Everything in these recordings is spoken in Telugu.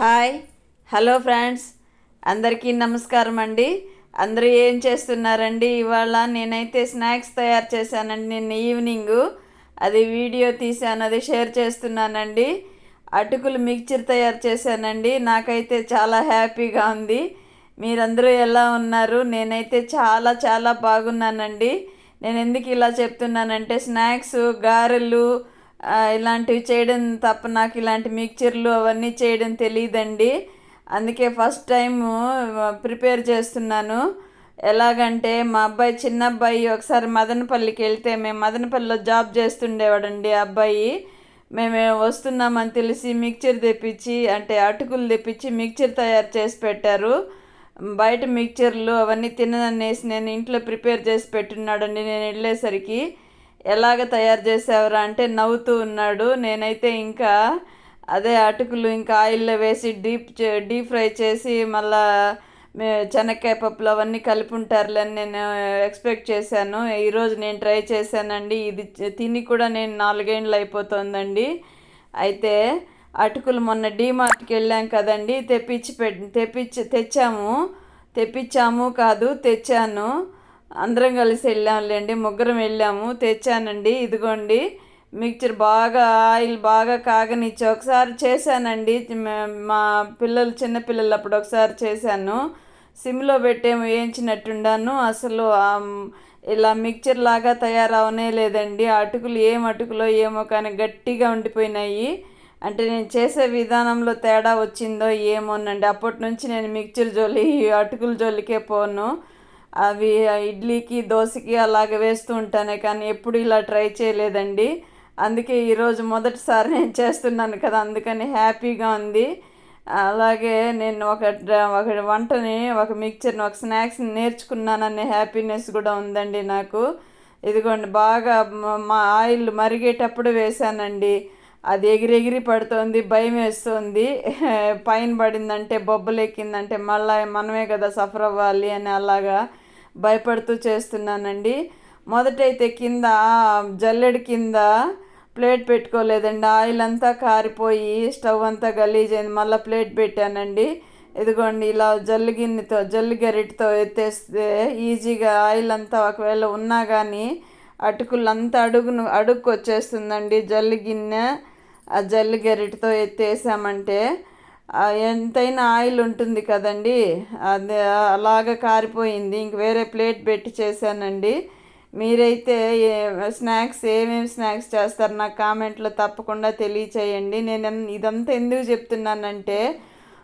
Hi hello friends. అందరికీ నమస్కారం అండి. అందరూ ఏం చేస్తున్నారండి? ఇవాళ నేనైతే స్నాక్స్ తయారు చేశానండి. నిన్న ఈవినింగ్ అది వీడియో తీశాను అది షేర్ చేస్తున్నానండి. అటుకులు మిక్చర్ తయారు చేశానండి. నాకైతే చాలా హ్యాపీగా ఉంది. మీరందరూ ఎలా ఉన్నారు? నేనైతే చాలా చాలా బాగున్నానండి. నేను ఎందుకు ఇలా చెప్తున్నానంటే స్నాక్స్ గారెలు ఇలాంటివి చేయడం తప్ప నాకు ఇలాంటి మిక్చర్లు అవన్నీ చేయడం తెలియదండి అందుకే ఫస్ట్ టైం ప్రిపేర్ చేస్తున్నాను. ఎలాగంటే మా అబ్బాయి చిన్న అబ్బాయి ఒకసారి మదనపల్లికి వెళ్తే మేము మదనపల్లిలో జాబ్ చేస్తుండేవాడండి ఆ అబ్బాయి. మేము వస్తున్నామని తెలిసి మిక్చర్ తెప్పించి అంటే అటుకులు తెప్పించి మిక్చర్ తయారు చేసి పెట్టారు. బయట మిక్చర్లు అవన్నీ తినదనేసి నేను ఇంట్లో ప్రిపేర్ చేసి పెట్టున్నాడండి నేను వెళ్ళేసరికి. ఎలాగ తయారు చేసావురా అంటే నవ్వుతూ ఉన్నాడు. నేనైతే ఇంకా అదే అటుకులు ఇంకా ఆయిల్లో వేసి డీప్ చే- డీప్ ఫ్రై చేసి మళ్ళా చెనక్కాయ పప్పులు అవన్నీ కలిపి ఉంటారులే నేను ఎక్స్పెక్ట్ చేశాను. ఈరోజు నేను ట్రై చేశానండి. ఇది తిని కూడా నేను నాలుగేండ్లు అయిపోతుందండి. అయితే అటుకులు మొన్న డీమార్ట్కి వెళ్ళాం కదండి. తెప్పించి పె తెప్పించి తెచ్చాము. తెప్పించాము కాదు తెచ్చాను. అందరం కలిసి వెళ్ళాంలేండి ముగ్గురం వెళ్ళాము. తెచ్చానండి. ఇదిగోండి. మిక్చర్ బాగా ఆయిల్ బాగా కాగనిచ్చి ఒకసారి చేశానండి. మా పిల్లలు చిన్నపిల్లలు అప్పుడు ఒకసారి చేశాను. సిమ్లో పెట్టేమో వేయించినట్టుండాను. అసలు ఇలా మిక్చర్ లాగా తయారవనే లేదండి. ఆ అటుకులు ఏం అటుకులో ఏమో కానీ గట్టిగా ఉండిపోయినాయి. అంటే నేను చేసే విధానంలో తేడా వచ్చిందో ఏమోనండి. అప్పటి నుంచి నేను మిక్చర్ జోలి అటుకుల జోలికే పోను. అవి ఇడ్లీకి దోశకి అలాగ వేస్తూ ఉంటానే కానీ ఎప్పుడు ఇలా ట్రై చేయలేదండి. అందుకే ఈరోజు మొదటిసారి నేను చేస్తున్నాను కదా అందుకని హ్యాపీగా ఉంది. అలాగే నేను ఒక ఒక వంటని ఒక మిక్చర్ని ఒక స్నాక్స్ని నేర్చుకున్నాననే హ్యాపీనెస్ కూడా ఉందండి నాకు. ఇదిగోండి బాగా మా ఆయిల్ మరిగేటప్పుడు వేసానండి అది ఎగిరెగిరి పడుతోంది భయం వేస్తుంది. పైన పడిందంటే బొబ్బలు ఎక్కిందంటే మళ్ళీ మనమే కదా సఫర్ అవ్వాలి అని అలాగా భయపడుతూ చేస్తున్నానండి. మొదటైతే కింద జల్లెడి కింద ప్లేట్ పెట్టుకోలేదండి. ఆయిల్ అంతా కారిపోయి స్టవ్ అంతా గలీజ్ అయింది. మళ్ళీ ప్లేట్ పెట్టానండి. ఇదిగోండి ఇలా జల్లు గిన్నెతో జల్లి గరిటతో ఎత్తేస్తే ఈజీగా ఆయిల్ అంతా ఒకవేళ ఉన్నా కానీ అటుకులంతా అడుగును అడుగుకు వచ్చేస్తుందండి జల్లు గిన్నె. ఆ జల్లి గరిటితో ఎత్తేసామంటే ఎంతైనా ఆయిల్ ఉంటుంది కదండి. అది అలాగ కారిపోయింది. ఇంక వేరే ప్లేట్ పెట్టి చేశానండి. మీరైతే స్నాక్స్ ఏమేమి స్నాక్స్ చేస్తారు నాకు కామెంట్లో తప్పకుండా తెలియచేయండి. నేను ఇదంతా ఎందుకు చెప్తున్నానంటే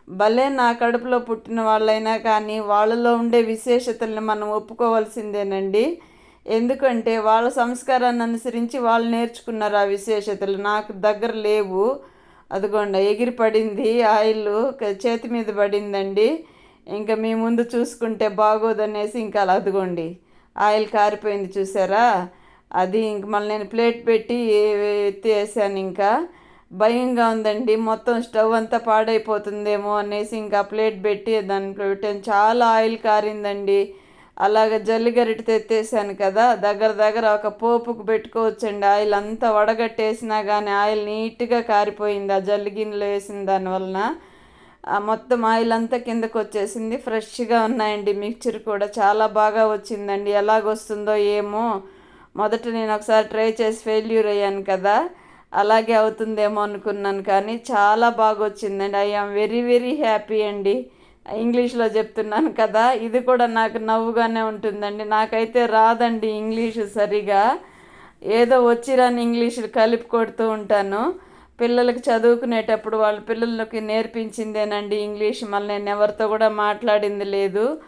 భలే నా కడుపులో పుట్టిన వాళ్ళైనా కానీ వాళ్ళలో ఉండే విశేషతల్ని మనం ఒప్పుకోవాల్సిందేనండి. ఎందుకంటే వాళ్ళ సంస్కారాన్ని అనుసరించి వాళ్ళు నేర్చుకున్నారు ఆ విశేషతలు. నాకు దగ్గర లేవు. అదిగోండి ఎగిరి పడింది ఆయిల్ చేతి మీద పడిందండి. ఇంకా మీ ముందు చూసుకుంటే బాగోదనేసి ఇంకా అలా అదిగోండి ఆయిల్ కారిపోయింది చూసారా? అది ఇంక మళ్ళీ నేను ప్లేట్ పెట్టి ఎత్తేసాను ఇంకా. భయంగా ఉందండి మొత్తం స్టవ్ అంతా పాడైపోతుందేమో అనేసి ఇంకా ప్లేట్ పెట్టి దాంట్లో పెట్టాను. చాలా ఆయిల్ కారిందండి. అలాగ జల్లిగరిట తెత్తేసాను కదా దగ్గర దగ్గర ఒక పోపుకు పెట్టుకోవచ్చండి. ఆయిల్ అంతా వడగట్టేసినా కానీ ఆయిల్ నీట్గా కారిపోయింది ఆ జల్లిగిన్నెలో వేసిన దానివలన మొత్తం ఆయిల్ అంతా కిందకు వచ్చేసింది. ఫ్రెష్గా ఉన్నాయండి మిక్చర్ కూడా చాలా బాగా వచ్చిందండి. ఎలాగొస్తుందో ఏమో మొదట నేను ఒకసారి ట్రై చేసి ఫెయిల్యూర్ అయ్యాను కదా అలాగే అవుతుందేమో అనుకున్నాను కానీ చాలా బాగా వచ్చిందండి I am very very happy అండి. ఇంగ్లీష్లో చెప్తున్నాను కదా ఇది కూడా నాకు నవ్వుగానే ఉంటుందండి. నాకైతే రాదండి ఇంగ్లీషు సరిగా. ఏదో వచ్చిరాని ఇంగ్లీష్ కలిపి కొడుతూ ఉంటాను. పిల్లలకి చదువుకునేటప్పుడు వాళ్ళ పిల్లలకి నేర్పించిందేనండి ఇంగ్లీష్. మళ్ళీ నేను ఎవరితో కూడా మాట్లాడింది లేదు.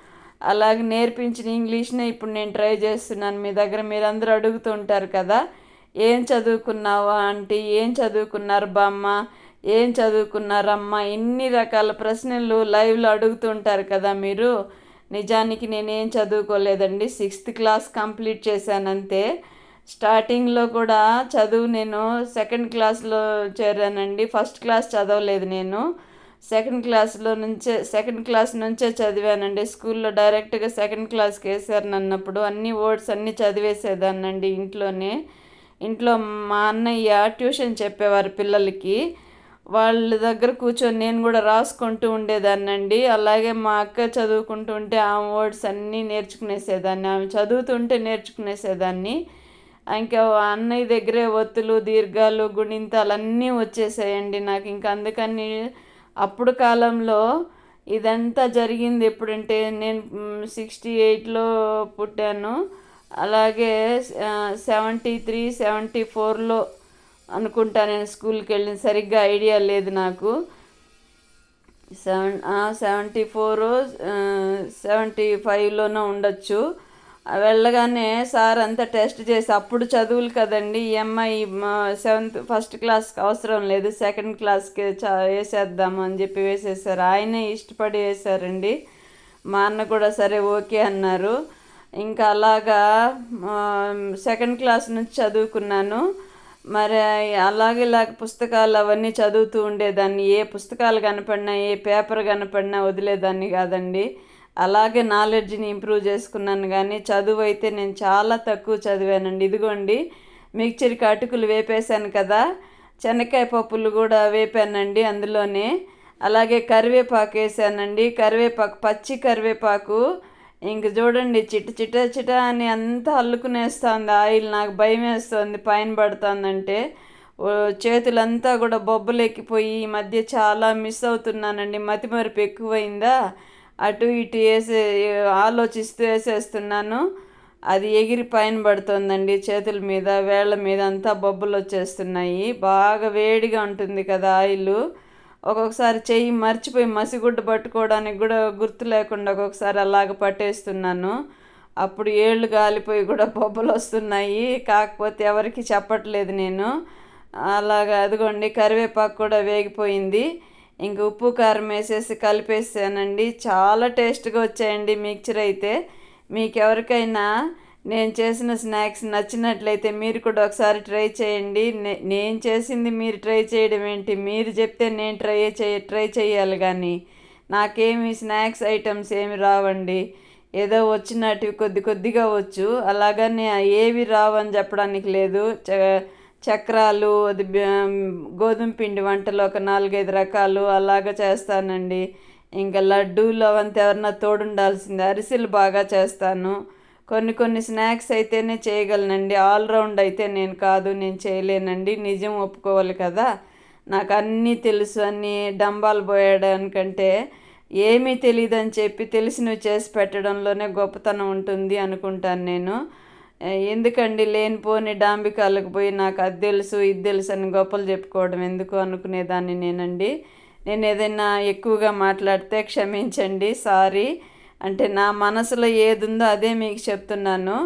అలాగే నేర్పించిన ఇంగ్లీష్నే ఇప్పుడు నేను ట్రై చేస్తున్నాను. మీ దగ్గర మీరందరూ అడుగుతూ ఉంటారు కదా ఏం చదువుకున్నావా ఆంటీ? ఏం చదువుకున్నారు బామ్మ? ఏం చదువుకున్నారమ్మా? ఇన్ని రకాల ప్రశ్నలు లైవ్లో అడుగుతుంటారు కదా మీరు. నిజానికి నేనేం చదువుకోలేదండి. సిక్స్త్ క్లాస్ కంప్లీట్ చేశానంతే. స్టార్టింగ్లో కూడా చదువు నేను సెకండ్ క్లాస్లో చేరానండి. ఫస్ట్ క్లాస్ చదవలేదు నేను. సెకండ్ క్లాస్లో నుంచే సెకండ్ క్లాస్ నుంచే చదివానండి. స్కూల్లో డైరెక్ట్గా సెకండ్ క్లాస్కి వేసారు అన్నప్పుడు అన్ని వర్డ్స్ అన్నీ చదివేసేదాన్నండి ఇంట్లోనే. ఇంట్లో మా అన్నయ్య ట్యూషన్ చెప్పేవారు పిల్లలకి. వాళ్ళ దగ్గర కూర్చొని నేను కూడా రాసుకుంటూ ఉండేదాన్నండి. అలాగే మా అక్క చదువుకుంటూ ఉంటే ఆమె వర్డ్స్ అన్నీ నేర్చుకునేసేదాన్ని ఆమె చదువుతుంటే నేర్చుకునేసేదాన్ని. ఇంకా అన్నయ్య దగ్గరే ఒత్తులు దీర్ఘాలు గుణింతాలు అన్నీ వచ్చేసాయండి నాకు. ఇంకా అందుకని అప్పుడు కాలంలో ఇదంతా జరిగింది ఎప్పుడంటే నేను సిక్స్టీ ఎయిట్లో పుట్టాను. అలాగే సెవెంటీ త్రీ సెవెంటీ ఫోర్లో అనుకుంటా నేను స్కూల్కి వెళ్ళిన సరిగ్గా ఐడియా లేదు నాకు. సెవెన్ సెవెంటీ ఫోర్ సెవెంటీ ఫైవ్లోనే ఉండొచ్చు. వెళ్ళగానే సార్ అంతా టెస్ట్ చేసి అప్పుడు చదువులు కదండి ఈ అమ్మాయి సెవెంత్ ఫస్ట్ క్లాస్కి అవసరం లేదు సెకండ్ క్లాస్కి చ వేసేద్దాము అని చెప్పి వేసేసారు. ఆయనే ఇష్టపడి వేశారండి మా అన్న కూడా సరే ఓకే అన్నారు. ఇంకా అలాగా సెకండ్ క్లాస్ నుంచి చదువుకున్నాను. మరి అలాగే ఇలాగ పుస్తకాలు అవన్నీ చదువుతూ ఉండేదాన్ని. ఏ పుస్తకాలు కనపడినా ఏ పేపర్ కనపడినా వదిలేదాన్ని కాదండి. అలాగే నాలెడ్జ్ని ఇంప్రూవ్ చేసుకున్నాను కానీ చదువు అయితే నేను చాలా తక్కువ చదివానండి. ఇదిగోండి మిక్చర్కి అటుకులు వేపేశాను కదా. శనక్కాయ పప్పులు కూడా వేపానండి అందులోనే. అలాగే కరివేపాకు వేసానండి. కరివేపాకు పచ్చి కరివేపాకు ఇంక చూడండి చిట చిట చిట అని అంతా అల్లుకునేస్తుంది. ఆయిల్ నాకు భయం వేస్తుంది పైన పడుతుందంటే. చేతులంతా కూడా బొబ్బలు ఎక్కిపోయి ఈ మధ్య చాలా మిస్ అవుతున్నానండి. మతిమరుపు ఎక్కువైందా? అటు ఇటు వేసే ఆలోచిస్తూ వేసేస్తున్నాను. అది ఎగిరి పైన పడుతుందండి చేతుల మీద వేళ్ళ మీద అంతా బొబ్బలు వచ్చేస్తున్నాయి. బాగా వేడిగా ఉంటుంది కదా ఆయిల్ ఒక్కొక్కసారి చెయ్యి మర్చిపోయి మసిగుడ్డ పట్టుకోవడానికి కూడా గుర్తు లేకుండా ఒక్కొక్కసారి అలాగ పట్టేస్తున్నాను. అప్పుడు ఏళ్ళు గాలిపోయి కూడా బొబ్బలు వస్తున్నాయి. కాకపోతే ఎవరికి చెప్పట్లేదు నేను. అలాగా అదిగోండి కరివేపాకు కూడా వేగిపోయింది. ఇంక ఉప్పు కారం వేసేసి కలిపేసానండి. చాలా టేస్ట్గా వచ్చాయండి మిక్చర్ అయితే. మీకు ఎవరికైనా నేను చేసిన స్నాక్స్ నచ్చినట్లయితే మీరు కూడా ఒకసారి ట్రై చేయండి. నేను చేసింది మీరు ట్రై చేయడం ఏంటి? మీరు చెప్తే నేను ట్రై చేయ ట్రై చేయాలి కానీ నాకేమి స్నాక్స్ ఐటమ్స్ ఏమి రావండి. ఏదో వచ్చినట్టు కొద్ది కొద్దిగా వచ్చు. అలాగని ఏవి రావని చెప్పడానికి లేదు. చక్రాలు అది గోధుమ పిండి వంటలు ఒక నాలుగైదు రకాలు అలాగ చేస్తానండి. ఇంకా లడ్డూలు అవంతా ఎవరన్నా తోడుండాల్సిందే అరిసెలు బాగా చేస్తాను. కొన్ని కొన్ని స్నాక్స్ అయితేనే చేయగలనండి. ఆల్రౌండ్ అయితే నేను కాదు నేను చేయలేనండి. నిజం ఒప్పుకోవాలి కదా. నాకు అన్నీ తెలుసు అన్నీ డంబాలు పోయడానికంటే ఏమీ తెలియదని చెప్పి తెలిసినవి చేసి పెట్టడంలోనే గొప్పతనం ఉంటుంది అనుకుంటాను నేను. ఎందుకండి లేనిపోని డాంబికాలకు పోయి నాకు అది తెలుసు ఇది తెలుసు అని గొప్పలు చెప్పుకోవడం ఎందుకు అనుకునేదాన్ని నేనండి? నేను ఏదైనా ఎక్కువగా మాట్లాడితే క్షమించండి సారీ. అంటే నా మనసులో ఏది ఉందో అదే మీకు చెప్తున్నాను.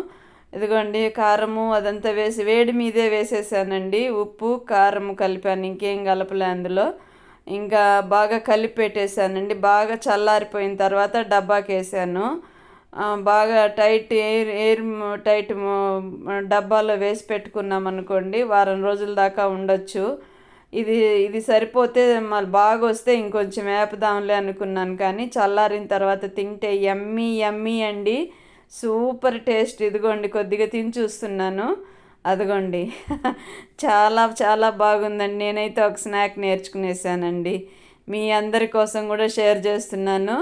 ఇదిగోండి కారము అదంతా వేసి వేడి మీదే వేసేసానండి. ఉప్పు కారము కలిపాను ఇంకేం కలపలే అందులో. ఇంకా బాగా కలిపి పెట్టేశానండి బాగా చల్లారిపోయిన తర్వాత డబ్బాకి వేసాను బాగా టైట్ ఎయిర్ ఎయిర్ టైట్ డబ్బాలో వేసి పెట్టుకున్నాం అనుకోండి వారం రోజుల దాకా ఉండొచ్చు. ఇది ఇది సరిపోతే మళ్ళీ బాగా వస్తే ఇంకొంచెం వేపదాంలే అనుకున్నాను కానీ చల్లారిన తర్వాత తింటే ఎమ్మీ ఎమ్మి అండి. Super taste. ఇదిగోండి కొద్దిగా తిని చూస్తున్నాను. అదిగోండి. చాలా చాలా బాగుందండి. నేనైతే ఒక స్నాక్ నేర్చుకునేసానండి. మీ అందరి కోసం కూడా షేర్ చేస్తున్నాను.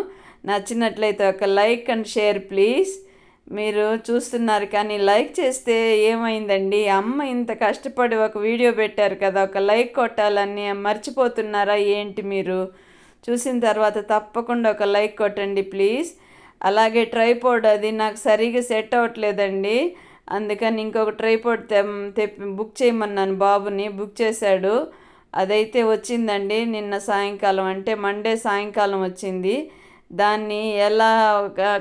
నచ్చినట్లయితే ఒక లైక్ అండ్ షేర్ ప్లీజ్. మీరు చూస్తున్నారు కానీ లైక్ చేస్తే ఏమైందండి? అమ్మ ఇంత కష్టపడి ఒక వీడియో పెట్టారు కదా ఒక లైక్ కొట్టాలని మర్చిపోతున్నారా ఏంటి మీరు? చూసిన తర్వాత తప్పకుండా ఒక లైక్ కొట్టండి ప్లీజ్. అలాగే ట్రైపోర్డ్ అది నాకు సరిగా సెట్ అవ్వట్లేదండి. అందుకని ఇంకొక ట్రైపోర్డ్ తెప్పి బుక్ చేయమన్నాను బాబుని బుక్ చేశాడు. అదైతే వచ్చిందండి నిన్న సాయంకాలం అంటే మండే సాయంకాలం వచ్చింది. దాన్ని ఎలా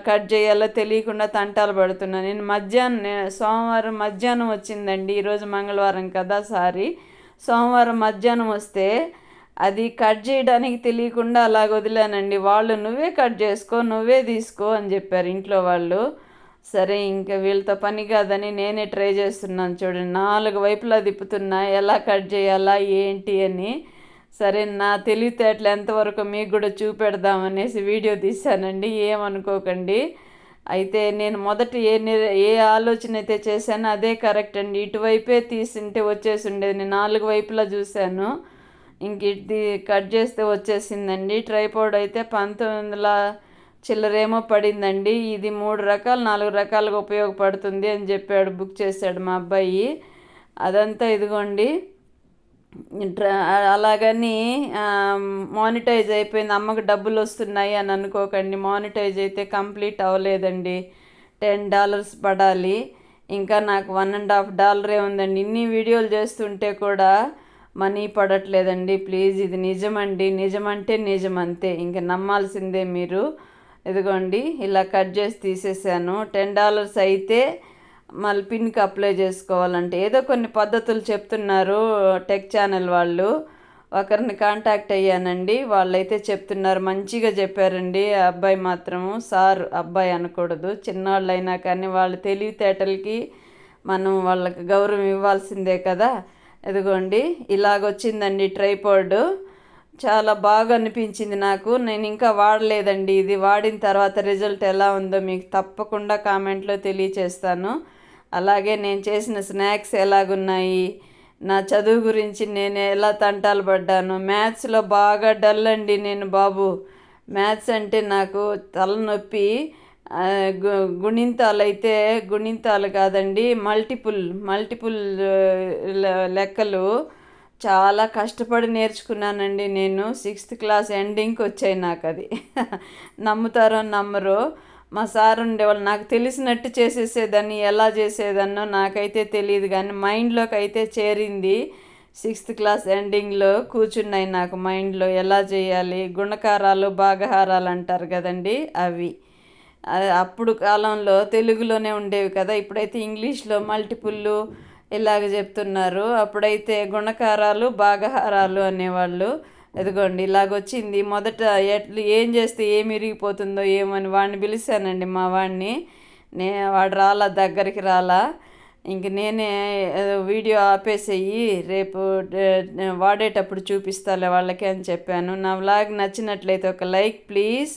కట్ చేయాలో తెలియకుండా తంటాలు పడుతున్నాను నేను మధ్యాహ్నం సోమవారం మధ్యాహ్నం వచ్చిందండి ఈరోజు మంగళవారం కదా సారీ. సోమవారం మధ్యాహ్నం వస్తే అది కట్ చేయడానికి తెలియకుండా అలాగ వదిలానండి. వాళ్ళు నువ్వే కట్ చేసుకో నువ్వే తీసుకో అని చెప్పారు ఇంట్లో వాళ్ళు. సరే ఇంకా వీళ్ళతో పని కాదని నేనే ట్రై చేస్తున్నాను చూడండి. నాలుగు వైపులా తిప్పుతున్నా ఎలా కట్ చేయాలా ఏంటి అని. సరే నా తెలివితేటలు ఎంతవరకు మీకు కూడా చూపెడదామనేసి వీడియో తీశానండి. ఏమనుకోకండి. అయితే నేను మొదట ఏ ఏ ఆలోచన అయితే చేశానో అదే కరెక్ట్ అండి. ఇటువైపే తీసింటే వచ్చేసి ఉండేది నేను నాలుగు వైపులా చూశాను. ఇంక ఇది కట్ చేస్తే వచ్చేసిందండి. ట్రైపోర్డ్ అయితే పంతొమ్మిది వందల చిల్లరేమో పడిందండి. ఇది మూడు రకాలు నాలుగు రకాలుగా ఉపయోగపడుతుంది అని చెప్పాడు బుక్ చేశాడు మా అబ్బాయి. అదంతా ఇదిగోండి. అలాగని మానిటైజ్ అయిపోయింది. అమ్మకు డబ్బులు వస్తున్నాయి అని అనుకోకండి. మానిటైజ్ అయితే కంప్లీట్ అవ్వలేదండి. టెన్ డాలర్స్ పడాలి. ఇంకా నాకు వన్ అండ్ హాఫ్ డాలరే ఉందండి. ఇన్ని వీడియోలు చేస్తుంటే కూడా మనీ పడట్లేదండి. ప్లీజ్ ఇది నిజమండి. నిజమంటే నిజం అంతే ఇంకా నమ్మాల్సిందే మీరు. ఇదిగోండి ఇలా కట్ చేసి తీసేసాను. టెన్ డాలర్స్ అయితే మళ్ళీ పిన్కి అప్లై చేసుకోవాలంటే ఏదో కొన్ని పద్ధతులు చెప్తున్నారు టెక్ ఛానల్ వాళ్ళు. ఒకరిని కాంటాక్ట్ అయ్యానండి. వాళ్ళైతే చెప్తున్నారు మంచిగా చెప్పారండి. అబ్బాయి మాత్రము సార్ అబ్బాయి అనకూడదు. చిన్నవాళ్ళు అయినా కానీ వాళ్ళ తెలివితేటలకి మనం వాళ్ళకి గౌరవం ఇవ్వాల్సిందే కదా. ఇదిగోండి ఇలాగొచ్చిందండి ట్రైపోర్డు. చాలా బాగా అనిపించింది నాకు. నేను ఇంకా వాడలేదండి. ఇది వాడిన తర్వాత రిజల్ట్ ఎలా ఉందో మీకు తప్పకుండా కామెంట్లో తెలియచేస్తాను. అలాగే నేను చేసిన స్నాక్స్ ఎలాగున్నాయి? నా చదువు గురించి నేను ఎలా తంటాలు పడ్డాను? మ్యాథ్స్లో బాగా డల్ అండి నేను బాబు. మ్యాథ్స్ అంటే నాకు తలనొప్పి గుణింతాలు అయితే గుణింతాలు కాదండి మల్టిపుల్ మల్టిపుల్ లెక్కలు. చాలా కష్టపడి నేర్చుకున్నానండి నేను. సిక్స్త్ క్లాస్ ఎండింగ్కి వచ్చాయి నాకు అది నమ్ముతారో నమ్మరో. మా సార్ ఉండేవాళ్ళు నాకు తెలిసినట్టు చేసేసేదాన్ని ఎలా చేసేదాన్నో నాకైతే తెలియదు కానీ మైండ్లోకి అయితే చేరింది. సిక్స్త్ క్లాస్ ఎండింగ్లో కూర్చున్నాయి నాకు మైండ్లో ఎలా చేయాలి గుణకారాలు భాగహారాలు అంటారు కదండి అవి. అప్పుడు కాలంలో తెలుగులోనే ఉండేవి కదా ఇప్పుడైతే ఇంగ్లీష్లో మల్టిపుల్లు ఇలాగ చెప్తున్నారు. అప్పుడైతే గుణకారాలు భాగహారాలు అనేవాళ్ళు ఎదుగోండి ఇలాగొచ్చింది. మొదట ఎట్లు ఏం చేస్తే ఏమి ఇరిగిపోతుందో ఏమని వాడిని పిలిచానండి మా వాడిని. నే వాడు రాలా దగ్గరికి రాలా. ఇంక నేనే వీడియో ఆపేసేయి రేపు వాడేటప్పుడు చూపిస్తాలే వాళ్ళకి అని చెప్పాను. నా వ్లాగ్ నచ్చినట్లయితే ఒక లైక్ ప్లీజ్.